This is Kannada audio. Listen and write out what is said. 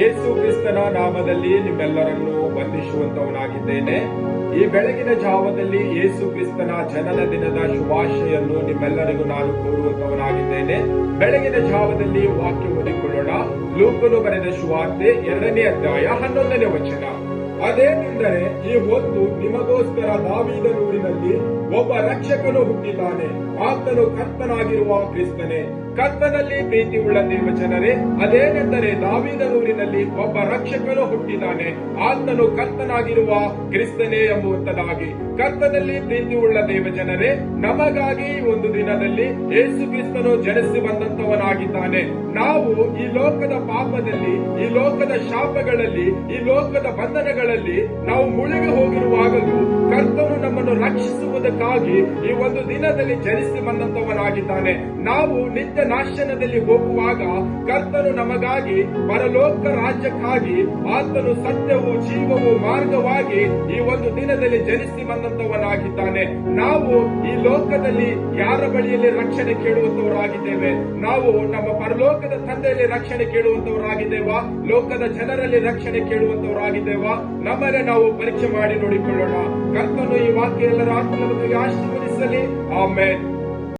ಯೇಸು ಕ್ರಿಸ್ತನ ನಾಮದಲ್ಲಿ ನಿಮ್ಮೆಲ್ಲರನ್ನು ವಂದಿಸುವಂತವನಾಗಿದ್ದೇನೆ. ಈ ಬೆಳಗಿನ ಜಾವದಲ್ಲಿ ಯೇಸು ಕ್ರಿಸ್ತನ ಜನನ ದಿನದ ಶುಭಾಶಯನ್ನು ನಿಮ್ಮೆಲ್ಲರಿಗೂ ನಾನು ಕೋರುವಂತವನಾಗಿದ್ದೇನೆ. ಬೆಳಗಿನ ಜಾವದಲ್ಲಿ ವಾಕ್ಯ ಓದಿಕೊಳ್ಳೋಣ. ಲೂಕನು ಬರೆದ ಶುವಾರ್ತೆ ಎರಡನೇ ಅಧ್ಯಾಯ ಹನ್ನೊಂದನೇ ವಚನ. ಅದೇನೆಂದರೆ, ಈ ಹೊತ್ತು ನಿಮಗೋಸ್ಕರ ದಾವೀದನೂರಿನಲ್ಲಿ ಒಬ್ಬ ರಕ್ಷಕನು ಹುಟ್ಟಿದ್ದಾನೆ. ಆತನು ಕರ್ತನಾಗಿರುವ ಕ್ರಿಸ್ತನೇ. ಕರ್ತನಲ್ಲಿ ಪ್ರೀತಿ ಉಳ್ಳ ದೇವಜನರೇ ಅದೇನೆಂದರೆ ದಾವಿದನೂರಿನಲ್ಲಿ ಒಬ್ಬ ರಕ್ಷಕನು ಹುಟ್ಟಿದ್ದಾನೆ. ಆತನು ಕರ್ತನಾಗಿರುವ ಕ್ರಿಸ್ತನೇ ಎಂಬುವಂತದಾಗಿ ಕರ್ತನಲ್ಲಿ ಪ್ರೀತಿ ಉಳ್ಳ ದೇವಜನರೇ, ನಮಗಾಗಿ ಒಂದು ದಿನದಲ್ಲಿ ಯೇಸು ಕ್ರಿಸ್ತನು ಜನಿಸಿ ಬಂದಂತವನಾಗಿದ್ದಾನೆ ನಾವು ಈ ಲೋಕದ ಪಾಪದಲ್ಲಿ, ಈ ಲೋಕದ ಶಾಪಗಳಲ್ಲಿ, ಈ ಲೋಕದ ಬಂಧನಗಳಲ್ಲಿ ನಾವು ಮುಳುಗಿ ನಮ್ಮನ್ನು ರಕ್ಷಿಸುವುದಕ್ಕಾಗಿ ಈ ಒಂದು ದಿನದಲ್ಲಿ ಜನಿಸಿ ಬಂದಂತವನಾಗಿದ್ದಾನೆ ನಾವು ನಿತ್ಯ ನಾಶನದಲ್ಲಿ ಹೋಗುವಾಗ ಕರ್ತನು ನಮಗಾಗಿ ಪರಲೋಕ ರಾಜ್ಯಕ್ಕಾಗಿ ಆತನು ಸತ್ಯವು ಜೀವವು ಮಾರ್ಗವಾಗಿ ಈ ಒಂದು ದಿನದಲ್ಲಿ ಜನಿಸಿ ಬಂದಂತವನಾಗಿದ್ದಾನೆ ನಾವು ಈ ಲೋಕದಲ್ಲಿ ಯಾರ ಬಳಿಯಲ್ಲಿ ರಕ್ಷಣೆ ಕೇಳುವಂತವರಾಗಿದ್ದೇವೆ ನಾವು ನಮ್ಮ ಪರಲೋಕದ ತಂದೆಯಲ್ಲಿ ರಕ್ಷಣೆ ಕೇಳುವಂತವರಾಗಿದ್ದೇವಾ ಲೋಕದ ಜನರಲ್ಲಿ ರಕ್ಷಣೆ ಕೇಳುವಂತವರಾಗಿದ್ದೇವಾ ನಮ್ಮನ್ನೇ ನಾವು ಪರೀಕ್ಷೆ ಮಾಡಿ ನೋಡಿಕೊಳ್ಳೋಣ. ಕರ್ತನು ಈ ವಾಕ್ಯ ಎಲ್ಲರ Amen.